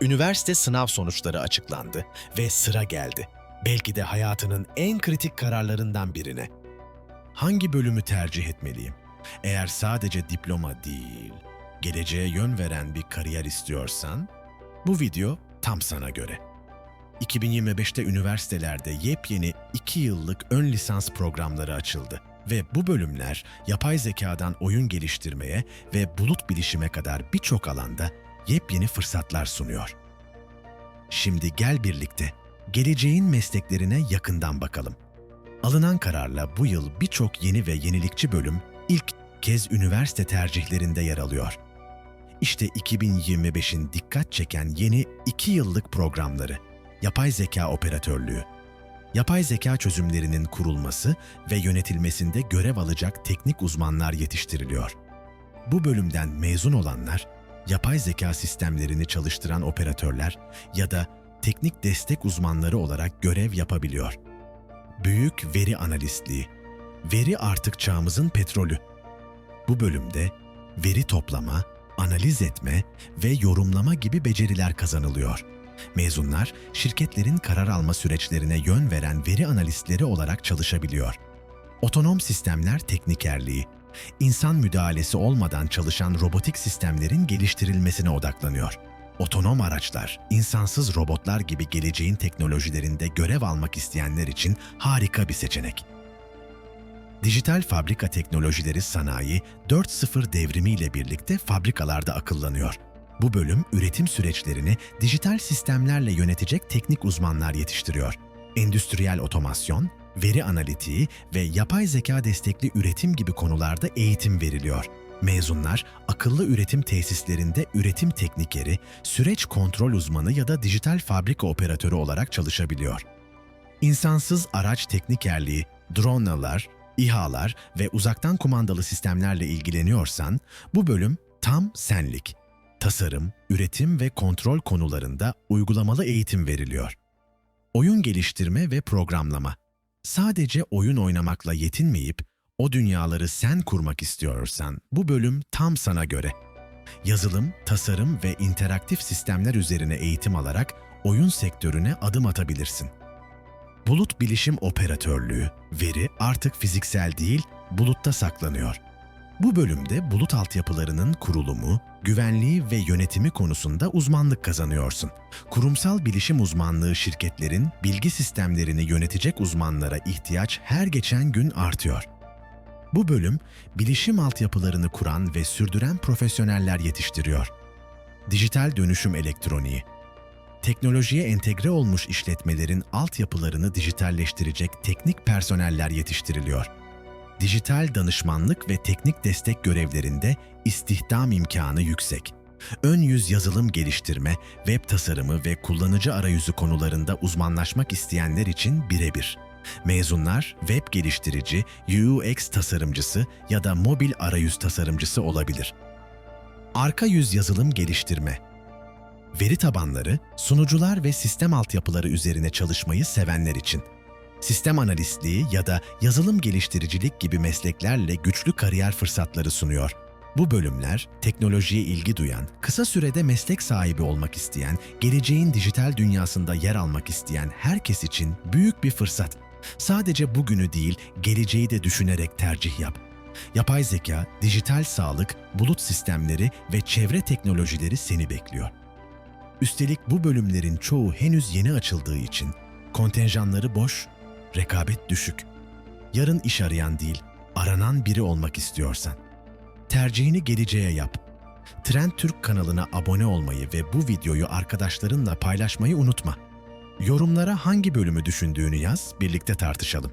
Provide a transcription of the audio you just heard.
Üniversite sınav sonuçları açıklandı ve sıra geldi. Belki de hayatının en kritik kararlarından birine. Hangi bölümü tercih etmeliyim? Eğer sadece diploma değil, geleceğe yön veren bir kariyer istiyorsan, bu video tam sana göre. 2025'te üniversitelerde yepyeni 2 yıllık ön lisans programları açıldı ve bu bölümler yapay zekadan oyun geliştirmeye ve bulut bilişime kadar birçok alanda yepyeni fırsatlar sunuyor. Şimdi gel birlikte geleceğin mesleklerine yakından bakalım. Alınan kararla bu yıl birçok yeni ve yenilikçi bölüm ilk kez üniversite tercihlerinde yer alıyor. İşte 2025'in dikkat çeken yeni 2 yıllık programları. Yapay zeka operatörlüğü. Yapay zeka çözümlerinin kurulması ve yönetilmesinde görev alacak teknik uzmanlar yetiştiriliyor. Bu bölümden mezun olanlar, yapay zeka sistemlerini çalıştıran operatörler ya da teknik destek uzmanları olarak görev yapabiliyor. Büyük veri analistliği. Veri artık çağımızın petrolü. Bu bölümde veri toplama, analiz etme ve yorumlama gibi beceriler kazanılıyor. Mezunlar, şirketlerin karar alma süreçlerine yön veren veri analistleri olarak çalışabiliyor. Otonom sistemler teknikerliği, insan müdahalesi olmadan çalışan robotik sistemlerin geliştirilmesine odaklanıyor. Otonom araçlar, insansız robotlar gibi geleceğin teknolojilerinde görev almak isteyenler için harika bir seçenek. Dijital fabrika teknolojileri sanayi 4.0 devrimiyle birlikte fabrikalarda akıllanıyor. Bu bölüm üretim süreçlerini dijital sistemlerle yönetecek teknik uzmanlar yetiştiriyor. Endüstriyel otomasyon, veri analitiği ve yapay zeka destekli üretim gibi konularda eğitim veriliyor. Mezunlar akıllı üretim tesislerinde üretim teknikeri, süreç kontrol uzmanı ya da dijital fabrika operatörü olarak çalışabiliyor. İnsansız araç teknikerliği, dronelar, İHA'lar ve uzaktan kumandalı sistemlerle ilgileniyorsan bu bölüm tam senlik. Tasarım, üretim ve kontrol konularında uygulamalı eğitim veriliyor. Oyun geliştirme ve programlama. Sadece oyun oynamakla yetinmeyip o dünyaları sen kurmak istiyorsan bu bölüm tam sana göre. Yazılım, tasarım ve interaktif sistemler üzerine eğitim alarak oyun sektörüne adım atabilirsin. Bulut bilişim operatörlüğü, veri artık fiziksel değil, bulutta saklanıyor. Bu bölümde bulut altyapılarının kurulumu, güvenliği ve yönetimi konusunda uzmanlık kazanıyorsun. Kurumsal bilişim uzmanlığı şirketlerin bilgi sistemlerini yönetecek uzmanlara ihtiyaç her geçen gün artıyor. Bu bölüm bilişim altyapılarını kuran ve sürdüren profesyoneller yetiştiriyor. Dijital dönüşüm elektroniği, teknolojiye entegre olmuş işletmelerin altyapılarını dijitalleştirecek teknik personeller yetiştiriliyor. Dijital danışmanlık ve teknik destek görevlerinde istihdam imkanı yüksek. Ön yüz yazılım geliştirme, web tasarımı ve kullanıcı arayüzü konularında uzmanlaşmak isteyenler için birebir. Mezunlar web geliştirici, UX tasarımcısı ya da mobil arayüz tasarımcısı olabilir. Arka yüz yazılım geliştirme, veri tabanları, sunucular ve sistem altyapıları üzerine çalışmayı sevenler için. Sistem analistliği ya da yazılım geliştiricilik gibi mesleklerle güçlü kariyer fırsatları sunuyor. Bu bölümler, teknolojiye ilgi duyan, kısa sürede meslek sahibi olmak isteyen, geleceğin dijital dünyasında yer almak isteyen herkes için büyük bir fırsat. Sadece bugünü değil, geleceği de düşünerek tercih yap. Yapay zeka, dijital sağlık, bulut sistemleri ve çevre teknolojileri seni bekliyor. Üstelik bu bölümlerin çoğu henüz yeni açıldığı için kontenjanları boş, rekabet düşük. Yarın iş arayan değil, aranan biri olmak istiyorsan. Tercihini geleceğe yap. Trend Türk kanalına abone olmayı ve bu videoyu arkadaşlarınla paylaşmayı unutma. Yorumlara hangi bölümü düşündüğünü yaz, birlikte tartışalım.